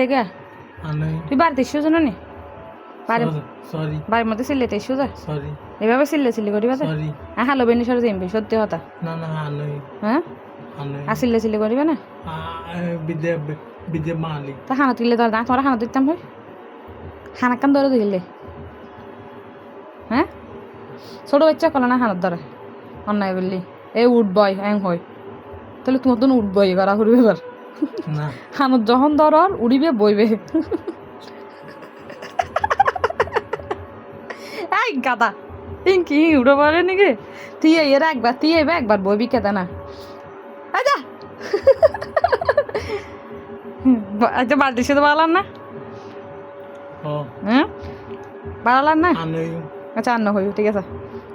থেকে আনই তুই বাড়িতে এসেও জানো নি বাড়ির মধ্যে চিল্লাইতে এসেও যা সরি। এভাবে চিল্লে চিল্লি করিবা তো সরি। হ্যাঁ হ্যালো বেনি সরে যাইবি সত্যি কথা। না না হ্যাঁ? আর চিল্লে চিল্লি করিবা না? বিদ্যা বিদ্যা মালিক। তা হানা তুললে তোর দাঁত তোমার হানা দিতাম হই। হানা কান ধরে দিলে হ্যাঁ? ছোট বাচ্চা কলে না হানার ধরে? অন্যায় করলি এই উঠ বয় এং হয় তাহলে তোমার তো এবার। না। হানত যখন ধর উড়িবে বইবে। এই গাদা ইনকি উড়ে পারে নাকি? তুই এর একবার তুই এবার একবার বইবি কেদা না? আচ্ছা আচ্ছা বালতির সাথে বাড়ালাম না? হ্যাঁ? বাড়ালাম না? আচ্ছা আন্ন হইব ঠিক আছে।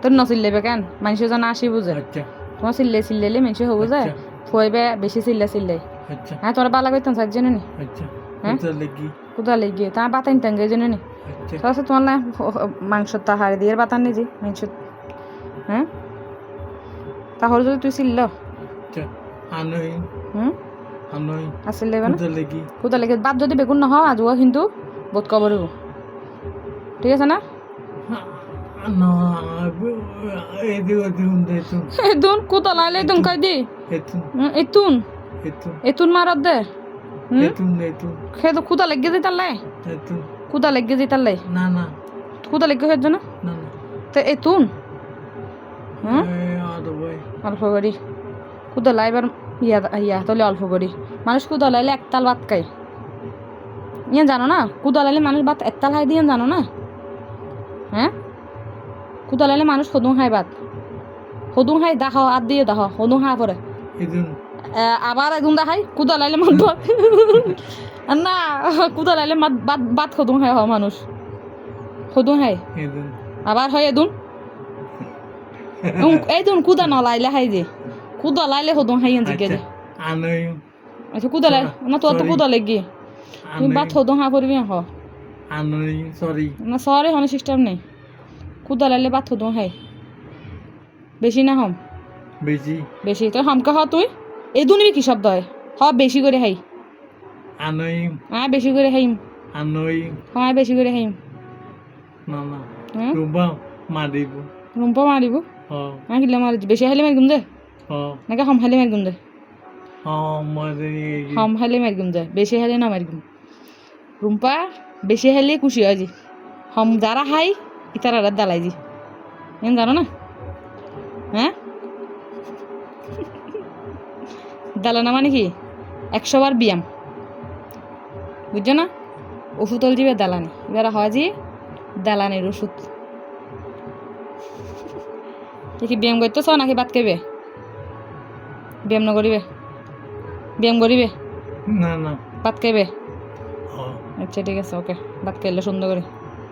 তোর নচিল্লেবে কেন? মানুষের যেন আসি বুঝে। আচ্ছা। তোমার চিল্লে চিল্লেলে মানুষ হবু যায় আচ্ছা। ফুয়াইবে বেশি চিল্লে চিল্লে। আচ্ছা। হ্যাঁ তোরা বালা করতাম সার জন্য নি। আচ্ছা। হ্যাঁ? কোথা লেগি? তোমার বাতান টাঙ্গে জন্য নি। আচ্ছা। তো আছে তোমার না মাংস তাহারে দিয়ে বাতান নিজে মাংস হ্যাঁ? তাহলে যদি তুই চিল্ল আচ্ছা। আনই। হুম? আনই। আসিল না? কোথা লেগি? কোথায় লেগে? বাদ যদি বেগুন না হয় আজও কিন্তু বোধ কবর হইব। ঠিক আছে না? না এদিকে দিন দেতুন এতুন কোথায় লাইলে এতুন। কই দি এতুন। এতুন। মারত দে। খেয়ে তো খুদা লেগে দিই তাহলে খুদা লেগে দিই তাহলে না না। খুদা লেগে হয়ে না? তো এতুন? অল্প করি। খুদা লাইবার ইয়া ইয়া তাহলে অল্প করি। মানুষ খুদা লাইলে একতাল ভাত খায়। ইয়ে জানো না? কুদা লাইলে মানুষ ভাত একতাল খাই দিয়ে জানো না? হ্যাঁ? কুদা লাইলে মানুষ সদুং খায় ভাত। সদুং খাই দাহ আর দিয়ে দাহ সদুং খাওয়া পরে। আবার একদম দেখাই কুদা লাইলে মাত না কুদা লাইলে মাত ভাত সদুং খাই হয় মানুষ। খাই এদিন। আবার হয় এদুন। এদুন কুদা নলাইলে খাই যে। কুদা লাইলে সদুং খাই আনছি কে আচ্ছা কুদা লাই না তোর তো. কুদা লেগে। তুমি ভাত সদুং খা করবি হ সরি না সরে হনে সিস্টেম নেই। কুদা লাইলে ভাত সদুং খাই বেশি না হম। বেশি বেশি তো হামকা হ তুই। এই দুনিবি কি শব্দ হয়? হ বেশি করে খাই আনই। আয় বেশি করে খাইম আনই। হয় বেশি করে খাইম না না। হ্যাঁ? রুবা মারিব। রুম্পা মারিব? হ্যাঁ কিলা মারি বেশি খাইলে মারিগুম দে। হ। নাকি হম খাইলে মারিগুম দে। হ মারি। হম খাইলে মারিগুম দে। বেশি খাইলে না মারিগুম রুম্পা বেশি খাইলে খুশি হয় জি। হম যারা খাই ইতারা দালাই জি। এম জানো না? হ্যাঁ? দালানা মানে কি? একশো বার ব্যায়াম। বুঝছ না? ওষুধ হল যাবে দালানি। এবার হয় যে দালানির ওষুধ। দেখি ব্যায়াম করতে করতেছ নাকি ভাত খাইবে? ব্যায়াম না করিবে? ব্যায়াম করিবে? না না। ভাত খাইবে? আচ্ছা ঠিক আছে ওকে। ভাত খাইলে সুন্দর করে।